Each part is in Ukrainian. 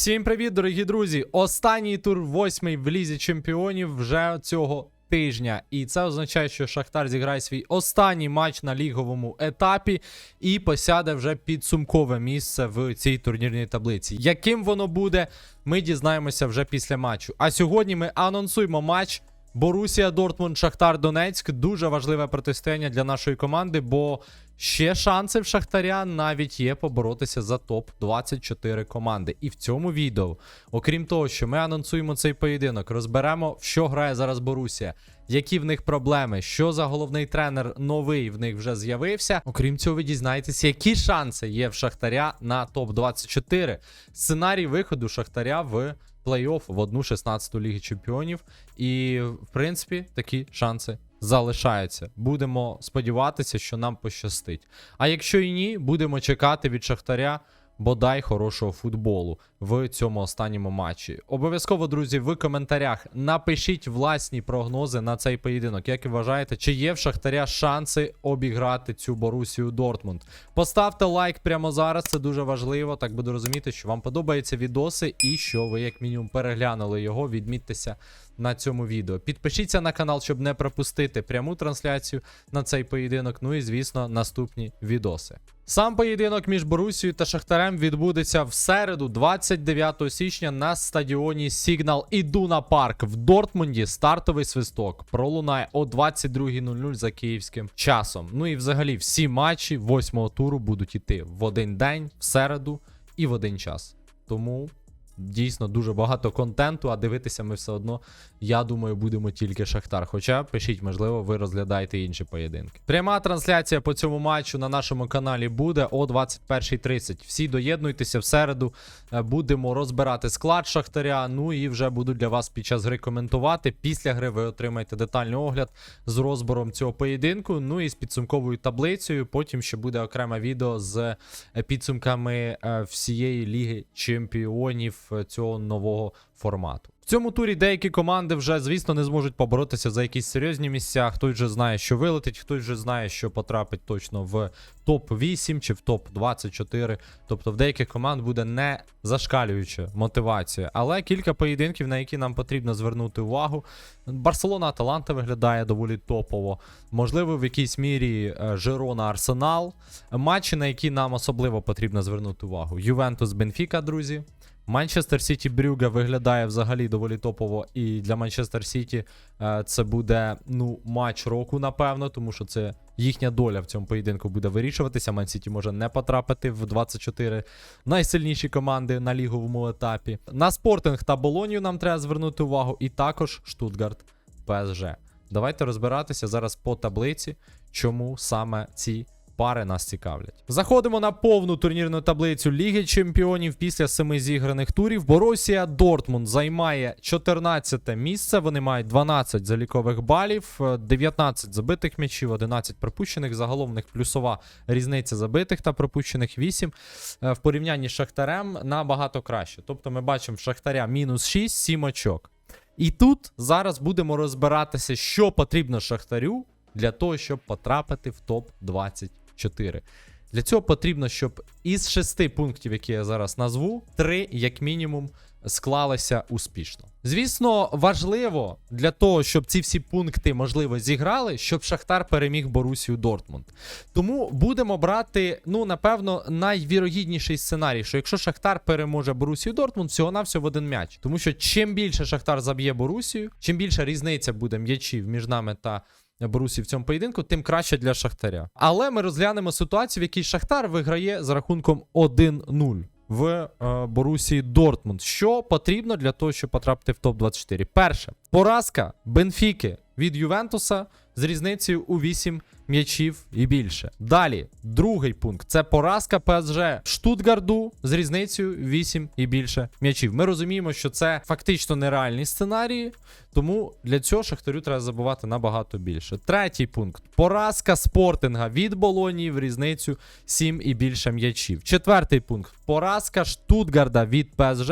Всім привіт, дорогі друзі! Останній тур восьмий в лізі чемпіонів вже цього тижня. І це означає, що Шахтар зіграє свій останній матч на ліговому етапі і посяде вже підсумкове місце в цій турнірній таблиці. Яким воно буде, ми дізнаємося вже після матчу. А сьогодні ми анонсуємо матч. Борусія Дортмунд Шахтар Донецьк дуже важливе протистояння для нашої команди, бо ще шанси в Шахтаря навіть є поборотися за топ 24 команди. І в цьому відео, окрім того, що ми анонсуємо цей поєдинок, розберемо, в що грає зараз Борусія, які в них проблеми, що за головний тренер новий в них вже з'явився. Окрім цього, ви дізнаєтесь, які шанси є в Шахтаря на топ 24 Сценарій виходу Шахтаря в плей-офф в одну 16-ту Ліги Чемпіонів. І, в принципі, такі шанси залишаються. Будемо сподіватися, що нам пощастить. А якщо і ні, будемо чекати від Шахтаря. Бодай хорошого футболу в цьому останньому матчі. Обов'язково, друзі, в коментарях напишіть власні прогнози на цей поєдинок. Як ви вважаєте, чи є в Шахтаря шанси обіграти цю Борусію Дортмунд? Поставте лайк прямо зараз, це дуже важливо. Так буду розуміти, що вам подобаються відоси і що ви, як мінімум, переглянули його. Відмітьтеся на цьому відео. Підпишіться на канал, щоб не пропустити пряму трансляцію на цей поєдинок. Ну і звісно, наступні відоси. Сам поєдинок між Борусією та Шахтарем відбудеться в середу, 29 січня, на стадіоні Сігнал Ідуна Парк в Дортмунді. Стартовий свисток пролунає о 22.00 за київським часом. Ну і взагалі всі матчі восьмого туру будуть іти в один день, в середу і в один час. Тому дійсно дуже багато контенту, а дивитися ми все одно, я думаю, будемо тільки Шахтар. Хоча пишіть, можливо, ви розглядаєте інші поєдинки. Пряма трансляція по цьому матчу на нашому каналі буде о 21.30. Всі доєднуйтеся в середу. е, Будемо розбирати склад Шахтаря. Ну і вже буду для вас під час гри коментувати. Після гри ви отримаєте детальний огляд з розбором цього поєдинку. Ну і з підсумковою таблицею. Потім ще буде окреме відео з е, підсумками е, всієї ліги чемпіонів цього нового формату. В цьому турі деякі команди вже, звісно, не зможуть поборотися за якісь серйозні місця. Хтось вже знає, що вилетить, хтось вже знає, що потрапить точно в топ 8 чи в топ 24. Тобто в деяких команд буде не зашкалююча мотивація. Але кілька поєдинків, на які нам потрібно звернути увагу. Барселона Аталанта виглядає доволі топово. Можливо, в якійсь мірі е, Жирона Арсенал. Матчі, на які нам особливо потрібно звернути увагу. Ювентус Бенфіка, друзі. Манчестер Сіті Брюга виглядає взагалі доволі топово. І для Манчестер Сіті е, це буде ну, матч року, напевно, тому що це їхня доля в цьому поєдинку буде вирішуватися. Ман Сіті може не потрапити в 24 найсильніші команди на ліговому етапі. На спортинг та Болонію нам треба звернути увагу, і також Штутгарт ПСЖ. Давайте розбиратися зараз по таблиці, чому саме ці пари нас цікавлять. Заходимо на повну турнірну таблицю Ліги Чемпіонів після семи зіграних турів. Борусія Дортмунд займає 14 місце. Вони мають 12 залікових балів, е, 19 забитих м'ячів, 11 пропущених. Загалом в них плюсова різниця забитих та пропущених 8. Е, В порівнянні з Шахтарем набагато краще. Тобто ми бачимо Шахтаря мінус 6, 7 очок. І тут зараз будемо розбиратися, що потрібно Шахтарю для того, щоб потрапити в топ 24. Для цього потрібно, щоб із шести пунктів, які я зараз назву, три, як мінімум, склалися успішно. Звісно, важливо для того, щоб ці всі пункти можливо зіграли, щоб Шахтар переміг Борусію Дортмунд. Тому будемо брати, ну напевно, найвірогідніший сценарій, що якщо Шахтар переможе Борусію Дортмунд, всього навсього в один м'яч. Тому що чим більше Шахтар заб'є Борусію, чим більша різниця буде м'ячів між нами та Борусі в цьому поєдинку, тим краще для Шахтаря. Але ми розглянемо ситуацію, в якій Шахтар виграє за рахунком 1-0 в е, Борусі Дортмунд. Що потрібно для того, щоб потрапити в топ-24? Перше, поразка Бенфіки від Ювентуса з різницею у 8 м'ячів і більше. Далі, другий пункт це поразка ПСЖ Штутгарду з різницею 8 і більше м'ячів. Ми розуміємо, що це фактично нереальні сценарії, тому для цього Шахтарю треба забувати набагато більше. Третій пункт поразка спортинга від Болонії в різницю 7 і більше м'ячів. Четвертий пункт поразка Штутгарда від ПСЖ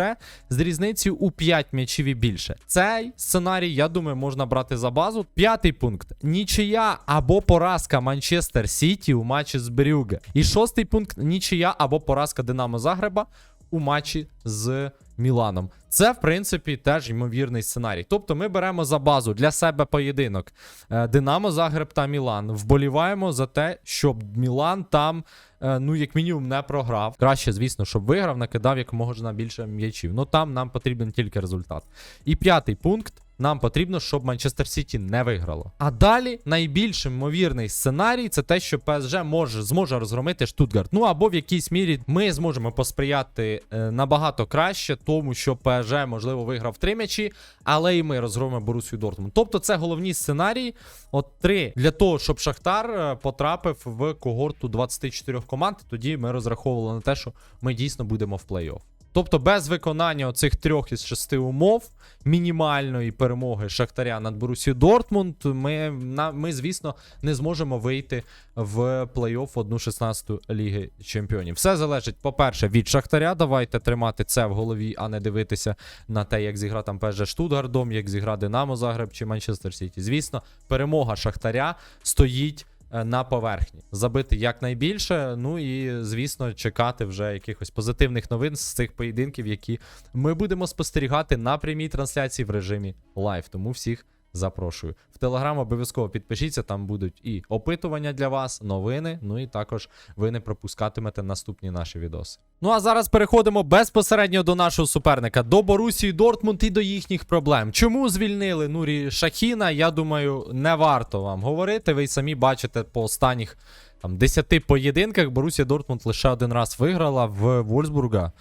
з різницею у 5 м'ячів і більше. Цей сценарій, я думаю, можна брати за базу. П'ятий пункт нічия або поразка Манчестер Сіті у матчі з Брюге. І шостий пункт нічия або поразка Динамо Загреба у матчі з Міланом. Це, в принципі, теж ймовірний сценарій. Тобто ми беремо за базу для себе поєдинок е, Динамо, Загреб та Мілан. Вболіваємо за те, щоб Мілан там, е, ну, як мінімум, не програв. Краще, звісно, щоб виграв, накидав якомога більше м'ячів. Ну там нам потрібен тільки результат. І п'ятий пункт. Нам потрібно, щоб Манчестер Сіті не виграло. А далі найбільш ймовірний сценарій це те, що ПСЖ може зможе розгромити Штутгарт. Ну або в якійсь мірі ми зможемо посприяти е, набагато краще тому, що ПСЖ можливо виграв три м'ячі, але і ми розгромимо Борусію Дортмунд. Тобто це головні сценарії. От три для того, щоб Шахтар е, потрапив в когорту 24 команд. Тоді ми розраховували на те, що ми дійсно будемо в плей-офф. Тобто без виконання оцих трьох із шести умов мінімальної перемоги Шахтаря над Борусі Дортмунд, ми, на, ми, звісно, не зможемо вийти в плей-офф 1-16 Ліги Чемпіонів. Все залежить, по-перше, від Шахтаря. Давайте тримати це в голові, а не дивитися на те, як зігра там ПСЖ Штутгардом, як зігра Динамо Загреб чи Манчестер Сіті. Звісно, перемога Шахтаря стоїть на поверхні. Забити якнайбільше. Ну і звісно, чекати вже якихось позитивних новин з цих поєдинків, які ми будемо спостерігати на прямій трансляції в режимі лайв. Тому всіх. Запрошую. В Телеграм обов'язково підпишіться, там будуть і опитування для вас, новини, ну і також ви не пропускатимете наступні наші відоси. Ну а зараз переходимо безпосередньо до нашого суперника, до Борусії Дортмунд і до їхніх проблем. Чому звільнили Нурі Шахіна? Я думаю, не варто вам говорити. Ви й самі бачите по останніх там 10 поєдинках. Борусія Дортмунд лише один раз виграла в Вольсбурга.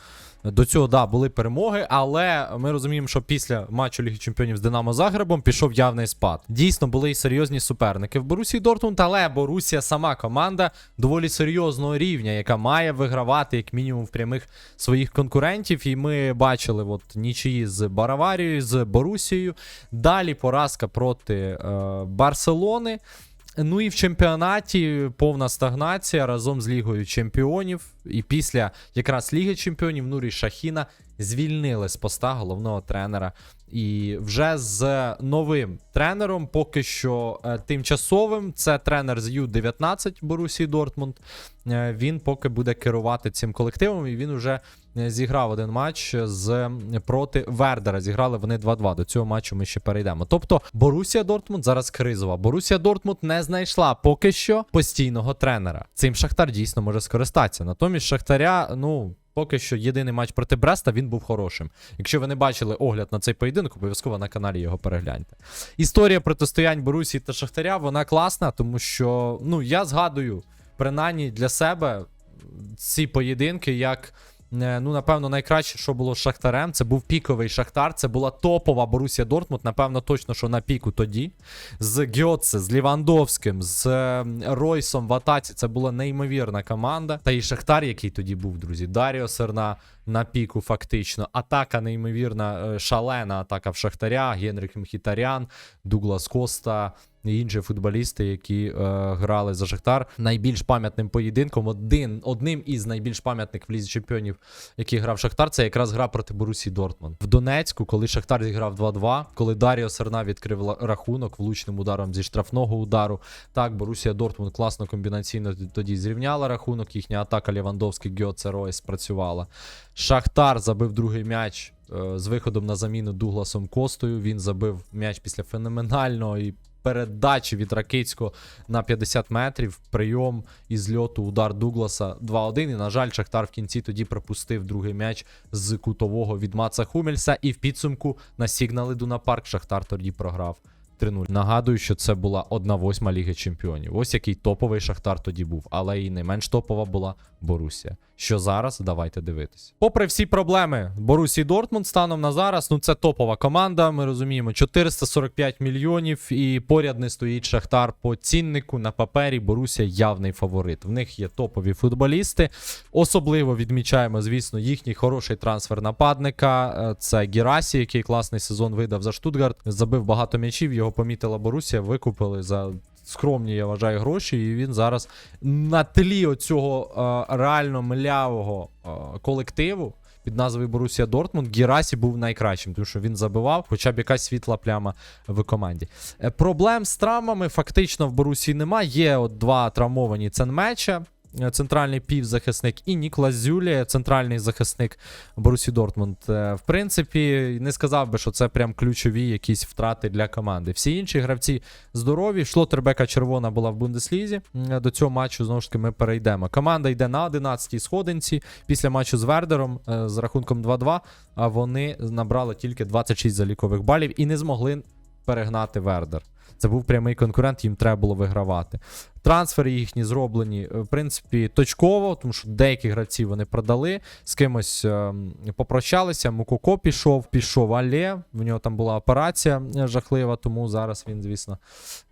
До цього, да, були перемоги, але ми розуміємо, що після матчу Ліги Чемпіонів з Динамо Загребом пішов явний спад. Дійсно, були і серйозні суперники в Борусії Дортмунд, але Борусія сама команда доволі серйозного рівня, яка має вигравати як мінімум в прямих своїх конкурентів. І ми бачили от нічиї з Бараварією, з Борусією. Далі поразка проти е, Барселони. Ну і в чемпіонаті повна стагнація разом з Лігою Чемпіонів. І після якраз Ліги Чемпіонів Нурі Шахіна звільнили з поста головного тренера. І вже з новим тренером, поки що е, тимчасовим, це тренер з Ю-19 Борусії Дортмунд. Е, він поки буде керувати цим колективом, і він вже е, зіграв один матч з проти Вердера. Зіграли вони 2-2. До цього матчу ми ще перейдемо. Тобто Борусія Дортмунд зараз кризова. Борусія Дортмунд не знайшла поки що постійного тренера. Цим Шахтар дійсно може скористатися. Натомість Шахтаря, ну. Поки що єдиний матч проти Бреста він був хорошим. Якщо ви не бачили огляд на цей поєдинок, обов'язково на каналі його перегляньте. Історія протистоянь Борусії та Шахтаря, вона класна, тому що ну я згадую принаймні для себе ці поєдинки як. Е, Ну, напевно, найкраще, що було з Шахтарем, це був піковий Шахтар, це була топова Борусія Дортмунд, напевно, точно, що на піку тоді. З Гьоце, з Лівандовським, з е, Ройсом в атаці. Це була неймовірна команда. Та і Шахтар, який тоді був, друзі. Даріо Серна на піку, фактично. Атака неймовірна, е, шалена атака в Шахтаря, Генрік Мхітарян, Дуглас Коста. І інші футболісти, які е, грали за Шахтар, найбільш пам'ятним поєдинком, один, одним із найбільш пам'ятних в лізі чемпіонів, який грав Шахтар, це якраз гра проти Борусі Дортмунд. В Донецьку, коли Шахтар зіграв 2-2, коли Даріо Серна відкрив рахунок влучним ударом зі штрафного удару. Так, Борусія Дортмунд класно комбінаційно тоді зрівняла рахунок. Їхня атака Лівандовський Гьоце Ройс спрацювала. Шахтар забив другий м'яч е, з виходом на заміну Дугласом Костою. Він забив м'яч після феноменальної передачі від Ракицького на 50 метрів. Прийом із льоту удар Дугласа 2-1. І, на жаль, Шахтар в кінці тоді пропустив другий м'яч з кутового від Маца Хумельса. І в підсумку на сигнали Дуна Парк Шахтар тоді програв. 3-0. Нагадую, що це була 1-8 Ліги Чемпіонів. Ось який топовий Шахтар тоді був, але і не менш топова була Борусія. Що зараз, давайте дивитись. Попри всі проблеми Борусії Дортмунд станом на зараз, ну це топова команда. Ми розуміємо, 445 мільйонів, і поряд не стоїть Шахтар по ціннику на папері. Борусія явний фаворит. В них є топові футболісти. Особливо відмічаємо, звісно, їхній хороший трансфер нападника. Е, Це Герасі, який класний сезон видав за Штутгарт. Забив багато м'ячів. Його помітила Борусія, викупили за. Скромні, я вважаю, гроші, і він зараз на тлі оцього е, реально млявого е, колективу під назвою Борусія Дортмунд Герасі був найкращим, тому що він забивав хоча б якась світла пляма в команді. Е, Проблем з травмами фактично в Борусії немає. Є от два травмовані ценмеча. Е, центральний півзахисник, і Ніклас Зюлі, центральний захисник Борусі Дортмунд. Е, В принципі, не сказав би, що це прям ключові якісь втрати для команди. Всі інші гравці здорові. Шлотербека червона була в Бундеслізі. До цього матчу знову ж таки ми перейдемо. Команда йде на 11-й сходинці після матчу з Вердером е, з рахунком 2-2. А вони набрали тільки 26 залікових балів і не змогли перегнати Вердер. Це був прямий конкурент, їм треба було вигравати. Трансфери їхні зроблені, е, в принципі, точково, тому що деякі гравці вони продали, з кимось ем, попрощалися. Мукоко пішов, пішов Але. В нього там була операція е, жахлива, тому зараз він, звісно,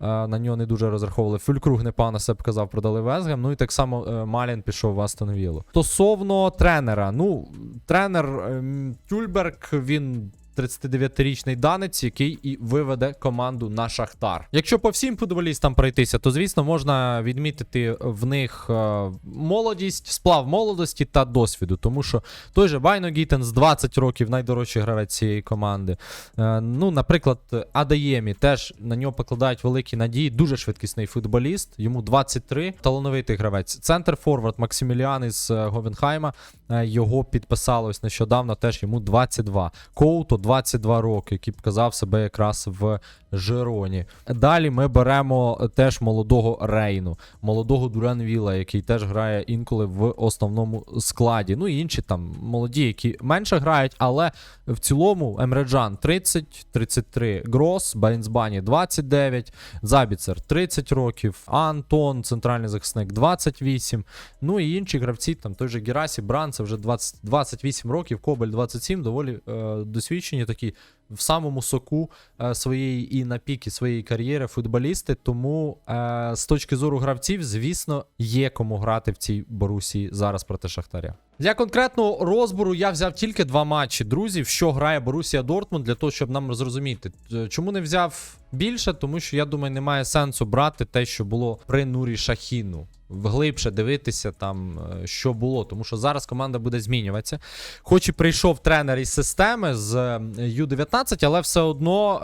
е, на нього не дуже розраховували. Фюлькруг непогано себе показав, продали Везгем. Ну і так само е, Малін пішов в Астон Віллу. Стосовно тренера, ну, тренер ем, Тюльберг, він. 39-річний данець, який і виведе команду на Шахтар. Якщо по всім футболістам пройтися, то звісно можна відмітити в них е, молодість, сплав молодості та досвіду. Тому що той же Байно Гітен з 20 років найдорожчий гравець цієї команди. Е, ну, наприклад, Адаємі теж на нього покладають великі надії. Дуже швидкісний футболіст. Йому 23, талановитий гравець. Центр Форвард Максиміліан із е, Говенхайма. Е, Його підписали ось нещодавно, теж йому 22. Коуто 22 роки, який показав себе якраз в Жироні. Далі ми беремо теж молодого Рейну, молодого Дуранвіла, який теж грає інколи в основному складі. Ну і інші там молоді, які менше грають, але в цілому Емреджан 30, 33, Грос, Байнсбані 29, Забіцер 30 років, Антон, центральний захисник 28. Ну і інші гравці, там той же Герасі, Бран, це вже 20, 28 років, Кобель 27, доволі е, досвідчені такі в самому соку е, своєї і на піки своєї кар'єри футболісти. Тому е, з точки зору гравців, звісно, є кому грати в цій Борусі зараз проти Шахтаря. Для конкретного розбору я взяв тільки два матчі, друзі, що грає Борусія Дортмунд, для того, щоб нам зрозуміти. Е, Чому не взяв більше? Тому що я думаю, немає сенсу брати те, що було при Нурі Шахіну. Вглибше дивитися там, е, що було, тому що зараз команда буде змінюватися. Хоч і прийшов тренер із системи з е, Ю-19, але все одно,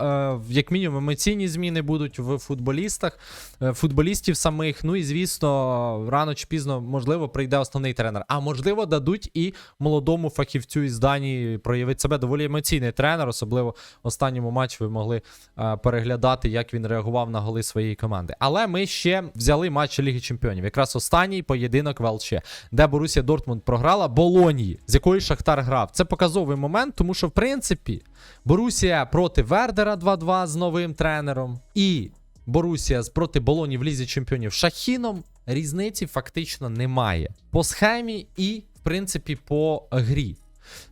е, як мінімум, емоційні зміни будуть в футболістах, футболістів самих. Ну і звісно, рано чи пізно, можливо, прийде основний тренер. А можливо, дадуть і молодому фахівцю із Данії проявити себе доволі емоційний тренер. Особливо в останньому матчі ви могли переглядати, як він реагував на голи своєї команди. Але ми ще взяли матч Ліги Чемпіонів. Якраз останній поєдинок в ЛЧ, де Борусія Дортмунд програла Болонії, з якої Шахтар грав. Це показовий момент, тому що в принципі Борусія проти Вердера 2-2 з новим тренером і Борусія проти Болоні в лізі чемпіонів Шахіном. Різниці фактично немає по схемі і, в принципі, по грі.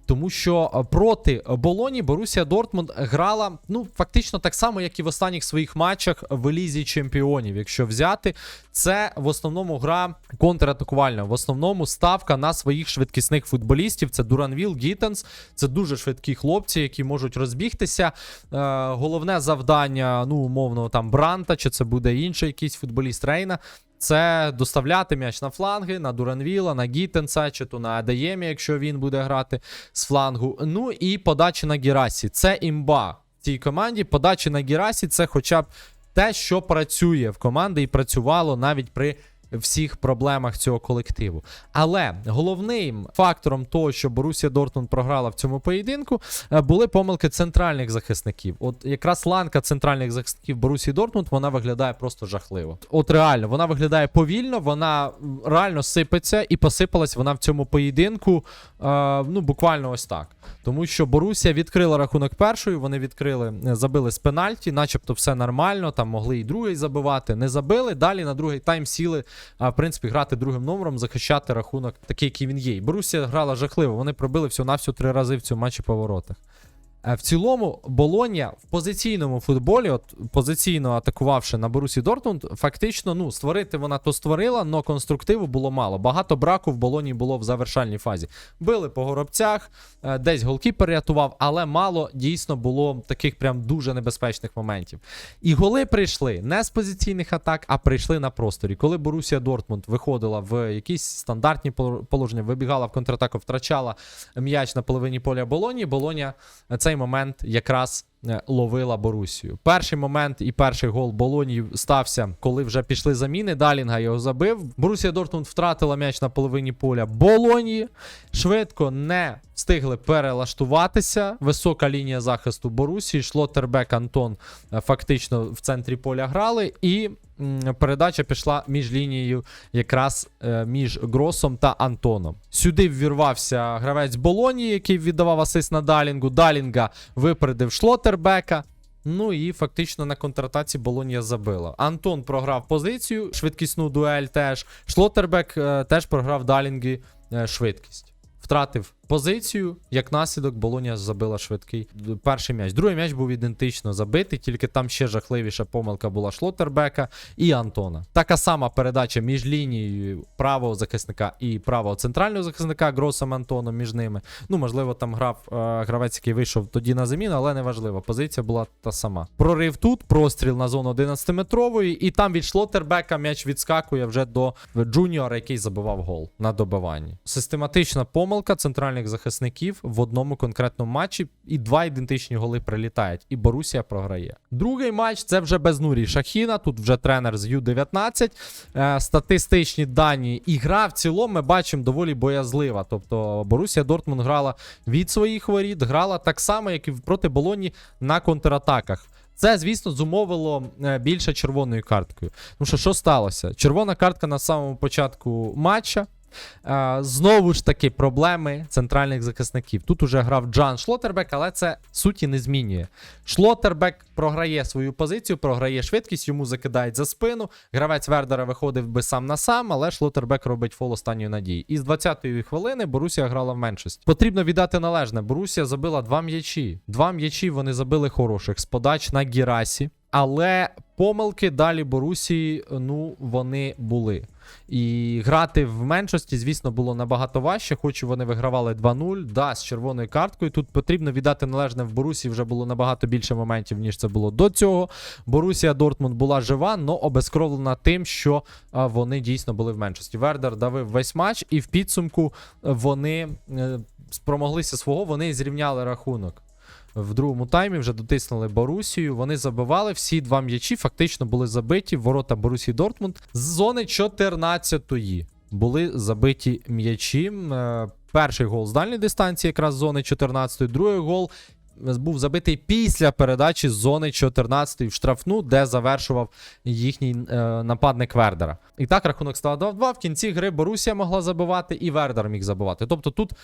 Тому що е, проти Болоні Борусія Дортмунд грала ну фактично так само, як і в останніх своїх матчах в Лізі Чемпіонів. Якщо взяти, це в основному гра контратакувальна. В основному ставка на своїх швидкісних футболістів. Це Дуранвіл, Гітенс. Це дуже швидкі хлопці, які можуть розбігтися. Е, головне завдання, ну умовно, там Бранта, чи це буде інший якийсь футболіст Рейна. Це доставляти м'яч на фланги, на Дуранвіла, на Гітенса, чи то на Адаємі, якщо він буде грати з флангу. Ну і подачі на Гірасі. Це імба в цій команді. Подачі на Гірасі це хоча б те, що працює в команді і працювало навіть при всіх проблемах цього колективу. Але головним фактором того, що Борусія Дортмунд програла в цьому поєдинку, е, були помилки центральних захисників. От якраз ланка центральних захисників Борусії Дортмунд вона виглядає просто жахливо. От реально, вона виглядає повільно, вона реально сипеться і посипалась вона в цьому поєдинку. Е, ну, буквально ось так. Тому що Борусія відкрила рахунок першою, вони відкрили, е, забили з пенальті, начебто все нормально, там могли і другий забивати, не забили. Далі на другий тайм сіли, а, в принципі, грати другим номером, захищати рахунок такий, який він є. І Борусія грала жахливо. Вони пробили всього-навсього три рази в цьому матчі по воротах. Е, В цілому, Болонія в позиційному футболі, от позиційно атакувавши на Борусі Дортмунд, фактично ну, створити вона то створила, але конструктиву було мало. Багато браку в Болонії було в завершальній фазі. Били по горобцях, е, десь голкіпер рятував, але мало дійсно було таких прям дуже небезпечних моментів. І голи прийшли не з позиційних атак, а прийшли на просторі. Коли Борусія Дортмунд виходила в якісь стандартні положення, вибігала в контратаку, втрачала м'яч на половині поля Болонії, Болоня цей цей момент якраз е, ловила Борусію. Перший момент і перший гол Болонії стався, коли вже пішли заміни. Далінга його забив. Борусія Дортмунд втратила м'яч на половині поля Болонії. Швидко не встигли перелаштуватися. Висока лінія захисту Борусії. Шлоттербек Антон е, фактично в центрі поля грали. І передача пішла між лінією якраз е, між Гросом та Антоном. Сюди ввірвався гравець Болонії, який віддавав асист на Далінгу. Далінга випередив Шлоттербека. Ну і фактично на контратаці Болонія забила. Антон програв позицію, швидкісну дуель теж. Шлоттербек е, теж програв Далінгі е, швидкість. Втратив позицію, як наслідок Болонія забила швидкий перший м'яч. Другий м'яч був ідентично забитий, тільки там ще жахливіша помилка була Шлоттербека і Антона. Така сама передача між лінією правого захисника і правого центрального захисника Гросом Антоном між ними. Ну, можливо, там грав е, гравець, який вийшов тоді на заміну, але не важливо. Позиція була та сама. Прорив тут, простріл на зону 11-метрової, і там від Шлоттербека м'яч відскакує вже до Джуніора, який забивав гол на добиванні. Систематична помилка центральних захисників в одному конкретному матчі, і два ідентичні голи прилітають, і Борусія програє. Другий матч це вже без Нурі Шахіна. Тут вже тренер з Ю-19. Е, статистичні дані. І гра в цілому ми бачимо доволі боязлива. Тобто Борусія Дортмунд грала від своїх воріт, грала так само, як і проти Болоні на контратаках. Це, звісно, зумовило е, більше червоною карткою. Тому що що сталося? Червона картка на самому початку матча. Знову ж таки, проблеми центральних захисників. Тут уже грав Джан Шлоттербек, але це суті не змінює. Шлоттербек програє свою позицію, програє швидкість, йому закидають за спину. Гравець Вердера виходив би сам на сам, але Шлоттербек робить фол останньої надії. І з 20-ї хвилини Борусія грала в меншості. Потрібно віддати належне. Борусія забила два м'ячі. Два м'ячі вони забили хороших з подач на Гірасі. Але помилки далі Борусії, ну, вони були. І грати в меншості, звісно, було набагато важче, хоч вони вигравали 2-0. Да, з червоною карткою. Тут потрібно віддати належне в Борусі вже було набагато більше моментів, ніж це було до цього. Борусія Дортмунд була жива, але обезкровлена тим, що вони дійсно були в меншості. Вердер давив весь матч, і в підсумку вони е, спромоглися свого, вони зрівняли рахунок. В другому таймі вже дотиснули Борусію. Вони забивали всі два м'ячі, фактично були забиті в ворота Борусії Дортмунд з зони 14-ї. Були забиті м'ячі. Е, Перший гол з дальньої дистанції, якраз з зони 14-ї, другий гол був забитий після передачі з зони 14-ї в штрафну, де завершував їхній е, нападник Вердера. І так рахунок став 2-2. В кінці гри Борусія могла забивати, і Вердер міг забивати. Тобто тут, е,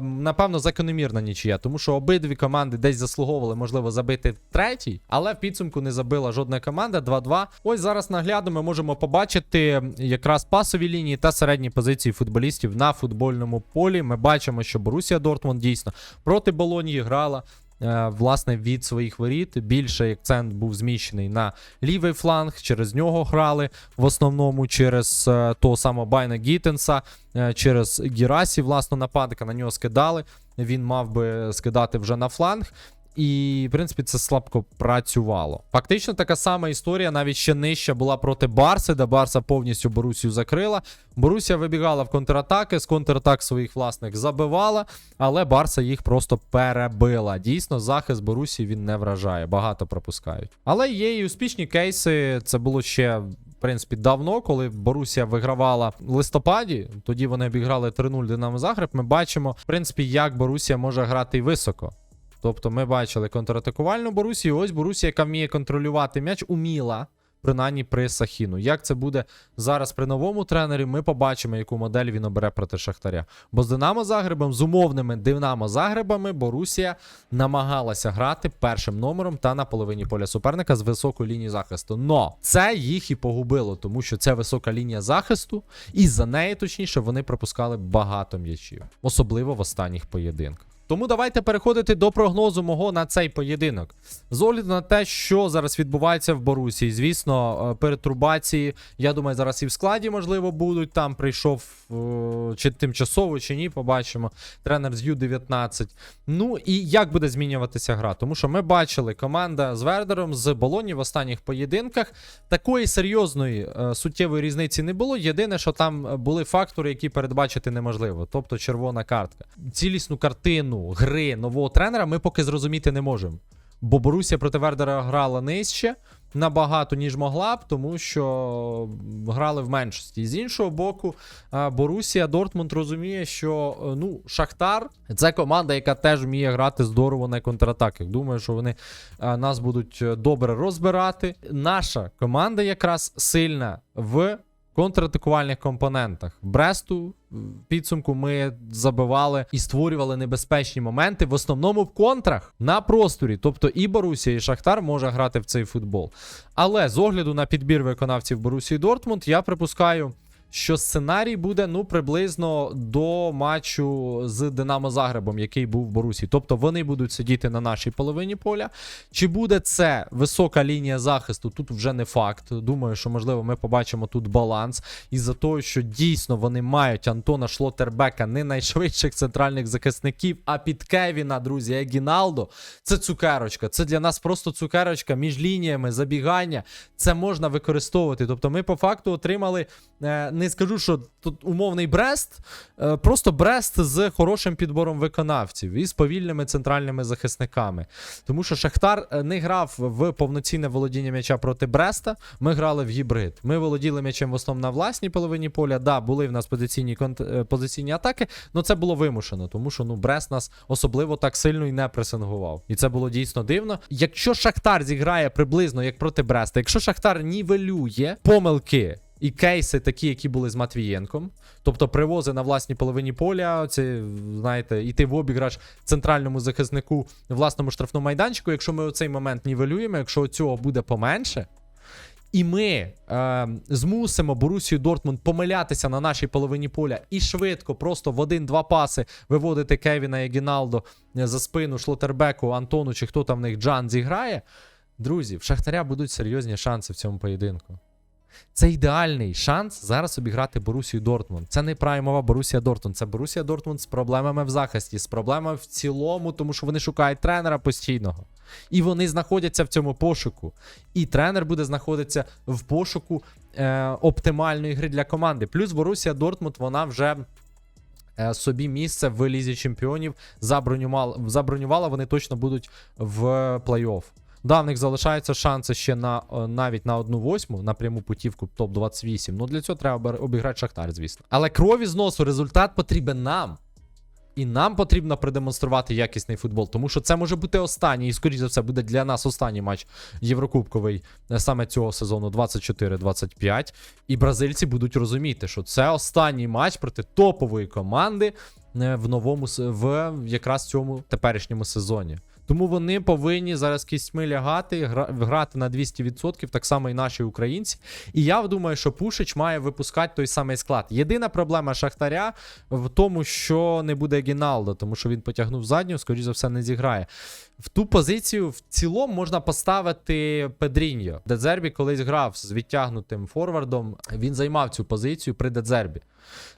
напевно, закономірна нічия, тому що обидві команди десь заслуговували, можливо, забити третій, але в підсумку не забила жодна команда. 2-2. Ось зараз наглядно ми можемо побачити якраз пасові лінії та середні позиції футболістів на футбольному полі. Ми бачимо, що Борусія Дортмунд дійсно проти Болонії грала. Е, Власне, від своїх воріт більше акцент був зміщений на лівий фланг. Через нього грали в основному через е, того самого Байна Гіттенса, е, через Гірасі, власне, нападника. На нього скидали. Він мав би скидати вже на фланг. І, в принципі, це слабко працювало. Фактично, така сама історія, навіть ще нижча була проти Барси, де Барса повністю Борусію закрила. Борусія вибігала в контратаки, з контратак своїх власних забивала, але Барса їх просто перебила. Дійсно, захист Борусії він не вражає, багато пропускають. Але є і успішні кейси. Це було ще. В принципі, давно, коли Борусія вигравала в листопаді, тоді вони обіграли 3-0 Динамо Загреб. Ми бачимо, в принципі, як Борусія може грати й високо. Тобто ми бачили контратакувальну Борусію. Ось Борусія, яка вміє контролювати м'яч, уміла, принаймні при Сахіну. Як це буде зараз при новому тренері, ми побачимо, яку модель він обере проти Шахтаря. Бо з Динамо Загребом, з умовними Динамо Загребами, Борусія намагалася грати першим номером та на половині поля суперника з високої лінії захисту. Но це їх і погубило, тому що це висока лінія захисту, і за неї, точніше, вони пропускали багато м'ячів, особливо в останніх поєдинках. Тому давайте переходити до прогнозу мого на цей поєдинок. З огляду на те, що зараз відбувається в Борусі. Звісно, е, перетрубації, я думаю, зараз і в складі, можливо, будуть. Там прийшов е, чи тимчасово, чи ні, побачимо. Тренер з Ю-19. Ну і як буде змінюватися гра? Тому що ми бачили команда з Вердером з Болоні в останніх поєдинках. Такої серйозної е, суттєвої різниці не було. Єдине, що там були фактори, які передбачити неможливо. Тобто червона картка. Цілісну картину гри нового тренера ми поки зрозуміти не можемо. Бо Борусія проти Вердера грала нижче набагато, ніж могла б, тому що грали в меншості. З іншого боку, а, Борусія Дортмунд розуміє, що е, ну, Шахтар це команда, яка теж вміє грати здорово на контратаках. Думаю, що вони нас будуть е, добре розбирати. Наша команда якраз сильна в контратакувальних компонентах. Бресту підсумку ми забивали і створювали небезпечні моменти, в основному в контрах на просторі. Тобто і Борусія, і Шахтар може грати в цей футбол. Але з огляду на підбір виконавців Борусії Дортмунд, я припускаю. Що сценарій буде ну приблизно до матчу з Динамо Загребом, який був в Борусі. Тобто вони будуть сидіти на нашій половині поля. Чи буде це висока лінія захисту? Тут вже не факт. Думаю, що можливо ми побачимо тут баланс. Із-за того, що дійсно вони мають Антона Шлотербека, не найшвидших центральних захисників, а під Кевіна, друзі, Егіналдо. Це цукерочка. Це для нас просто цукерочка між лініями забігання. Це можна використовувати. Тобто, ми по факту отримали. е, Не скажу, що тут умовний Брест, е, просто Брест з хорошим підбором виконавців і з повільними центральними захисниками. Тому що Шахтар е, не грав в повноцінне володіння м'яча проти Бреста. Ми грали в гібрид. Ми володіли м'ячем в основному на власній половині поля. Да, були в нас позиційні е, позиційні атаки, але це було вимушено, тому що ну Брест нас особливо так сильно і не пресингував. І це було дійсно дивно. Якщо Шахтар зіграє приблизно як проти Бреста, якщо Шахтар нівелює помилки. І кейси такі, які були з Матвієнком. Тобто привози на власній половині поля, це, знаєте, йти в обіграш центральному захиснику власному штрафному майданчику. Якщо ми оцей момент нівелюємо, якщо цього буде поменше, і ми е, змусимо Борусію Дортмунд помилятися на нашій половині поля і швидко, просто в один-два паси виводити Кевіна і Гіналдо е, за спину Шлотербеку, Антону чи хто там в них Джан зіграє. Друзі, в Шахтаря будуть серйозні шанси в цьому поєдинку. Це ідеальний шанс зараз обіграти Борусію Дортмунд. Це не праймова Борусія Дортмунд. Це Борусія Дортмунд з проблемами в захисті, з проблемами в цілому, тому що вони шукають тренера постійного. І вони знаходяться в цьому пошуку. І тренер буде знаходитися в пошуку е, оптимальної гри для команди. Плюс Борусія Дортмунд, вона вже. е, Собі місце в лізі чемпіонів забронювала, забронювала, вони точно будуть в плей-офф. Да, в них залишаються шанси ще на е, навіть на одну восьму на пряму путівку топ-28. Ну для цього треба обіграти Шахтар, звісно. Але крові зносу результат потрібен нам. І нам потрібно продемонструвати якісний футбол, тому що це може бути останній, і скоріш за все буде для нас останній матч Єврокубковий е, саме цього сезону 24-25. І бразильці будуть розуміти, що це останній матч проти топової команди е, в новому в якраз цьому теперішньому сезоні. Тому вони повинні зараз кістьми лягати, гра- грати на 200%, так само і наші українці. І я думаю, що Пушич має випускати той самий склад. Єдина проблема Шахтаря в тому, що не буде Гіналдо, тому що він потягнув задню, скоріш за все, не зіграє. В ту позицію в цілому можна поставити Педріньо. Дедзербі колись грав з відтягнутим форвардом. Він займав цю позицію при Дедзербі.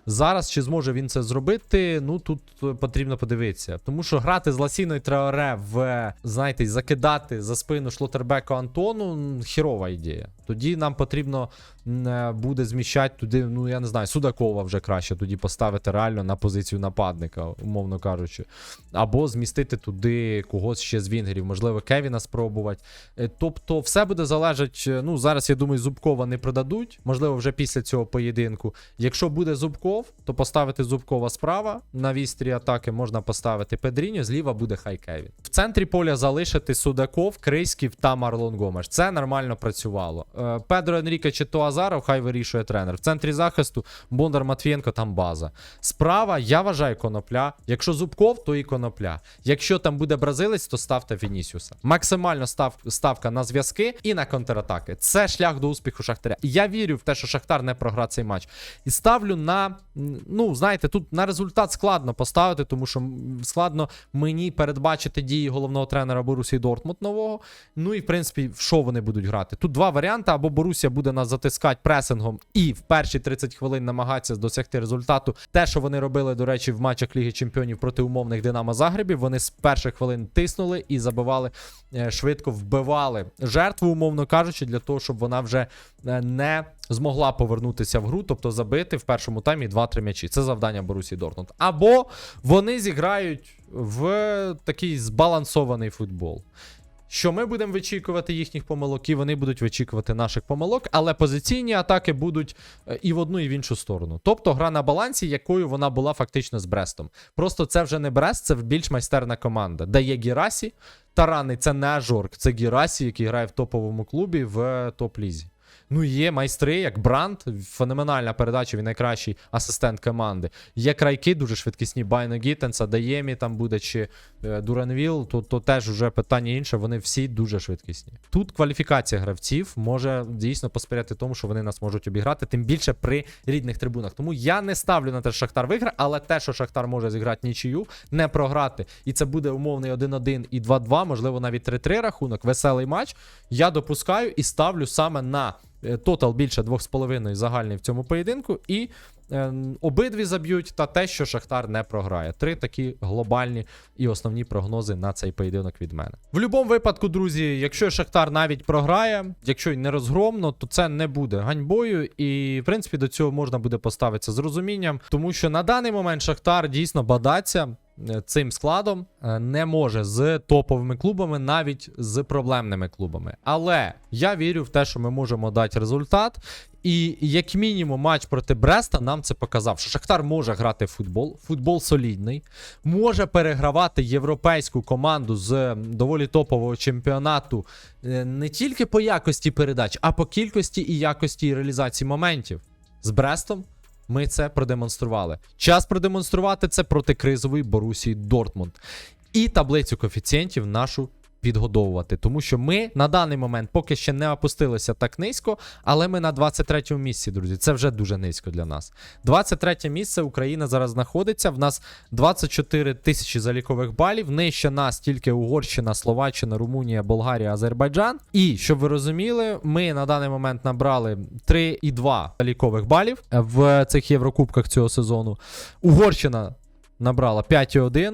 Зараз чи зможе він це зробити? Ну тут е, потрібно подивитися. Тому що грати з Ласіною Траоре в, знаєте, закидати за спину Шлотербеку Антону хірова ідея. Тоді нам потрібно е, буде зміщати туди, ну я не знаю, Судакова вже краще тоді поставити реально на позицію нападника, умовно кажучи. Або змістити туди когось ще з вінгерів, можливо, Кевіна спробувати. Е, Тобто, все буде залежати. Ну, зараз, я думаю, Зубкова не продадуть, можливо, вже після цього поєдинку. Якщо буде Зубков, то поставити Зубкова справа. На вістрі атаки можна поставити Педріньо, зліва буде Хай Кевін. В центрі поля залишити Судаков, Крийськів та Марлон Гомеш. Це нормально працювало. Е, Педро Енріке чи то Азаров, хай вирішує тренер. В центрі захисту Бондар Матвієнко, там база. Справа, я вважаю конопля. Якщо Зубков, то і конопля. Якщо там буде бразилець, то ставте Вінісіуса. Максимально став, ставка на зв'язки і на контратаки. Це шлях до успіху Шахтаря. Я вірю в те, що Шахтар не програє цей матч. І ставлю на, ну, знаєте, тут на результат складно поставити, тому що складно мені передбачити дії головного тренера Борусії Дортмунд нового. Ну і в принципі, в що вони будуть грати? Тут два варіанти: або Борусія буде нас затискати пресингом і в перші 30 хвилин намагатися досягти результату. Те, що вони робили, до речі, в матчах Ліги Чемпіонів проти умовних Динамо Загребів. Вони з перших хвилин тиснули і забивали е, швидко вбивали жертву, умовно кажучи, для того, щоб вона вже е, не змогла повернутися в гру, тобто забити в першому таймі 2-3 м'ячі. Це завдання Борусі Дортмунд. Або вони зіграють в такий збалансований футбол. Що ми будемо вичікувати їхніх помилок, і вони будуть вичікувати наших помилок, але позиційні атаки будуть е, і в одну, і в іншу сторону. Тобто гра на балансі, якою вона була фактично з Брестом. Просто це вже не Брест, це більш майстерна команда, де є Гірасі. Тарани це не Ажорк, це Гірасі, який грає в топовому клубі в е, топ-лізі. Ну, є майстри, як Бранд, феноменальна передача, він найкращий асистент команди. Є крайки дуже швидкісні, Байно Гіттенса, Даємі там буде, чи е, Дуранвіл, то, то теж вже питання інше, вони всі дуже швидкісні. Тут кваліфікація гравців може дійсно посприяти тому, що вони нас можуть обіграти, тим більше при рідних трибунах. Тому я не ставлю на те, що Шахтар виграє, але те, що Шахтар може зіграти нічию, не програти. І це буде умовний 1-1 і 2-2, можливо, навіть 3-3 рахунок, веселий матч. Я допускаю і ставлю саме на тотал більше 2,5 загальний в цьому поєдинку. І е, обидві заб'ють, та те, що Шахтар не програє. Три такі глобальні і основні прогнози на цей поєдинок від мене. В будь-якому випадку, друзі, якщо Шахтар навіть програє, якщо й не розгромно, то це не буде ганьбою. І в принципі до цього можна буде поставитися з розумінням, тому що на даний момент Шахтар дійсно бадаться. Е, Цим складом е, не може з топовими клубами, навіть з проблемними клубами. Але я вірю в те, що ми можемо дати результат. І як мінімум матч проти Бреста нам це показав, що Шахтар може грати в футбол, футбол солідний, може перегравати європейську команду з доволі топового чемпіонату е, не тільки по якості передач, а по кількості і якості реалізації моментів. З Брестом ми це продемонстрували. Час продемонструвати це проти кризової Борусії Дортмунд. І таблицю коефіцієнтів нашу підгодовувати. Тому що ми на даний момент поки ще не опустилися так низько, але ми на 23-му місці, друзі. Це вже дуже низько для нас. 23 місце Україна зараз знаходиться. В нас 24 тисячі залікових балів. Нижче нас тільки Угорщина, Словаччина, Румунія, Болгарія, Азербайджан. І щоб ви розуміли, ми на даний момент набрали 3,2 залікових балів в цих Єврокубках цього сезону. Угорщина набрала 5,1.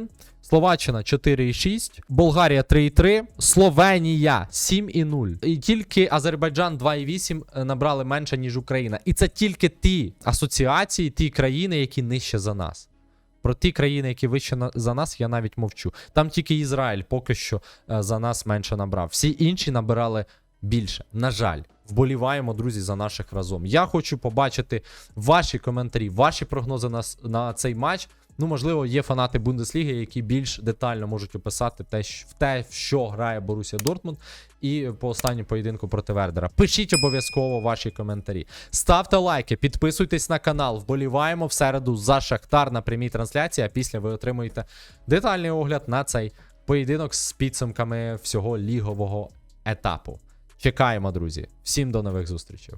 Словаччина 4,6, Болгарія 3,3, Словенія 7,0. І тільки Азербайджан 2,8 набрали менше, ніж Україна. І це тільки ті асоціації, ті країни, які нижче за нас. Про ті країни, які вище за нас, я навіть мовчу. Там тільки Ізраїль поки що е, за нас менше набрав. Всі інші набирали більше. На жаль, вболіваємо, друзі, за наших разом. Я хочу побачити ваші коментарі, ваші прогнози на, на цей матч. Ну, можливо, є фанати Бундесліги, які більш детально можуть описати те, в те, в що грає Борусія Дортмунд, і по останньому поєдинку проти Вердера. Пишіть обов'язково ваші коментарі. Ставте лайки, підписуйтесь на канал. Вболіваємо в середу за Шахтар на прямій трансляції. А після ви отримуєте детальний огляд на цей поєдинок з підсумками всього лігового етапу. Чекаємо, друзі. Всім до нових зустрічей.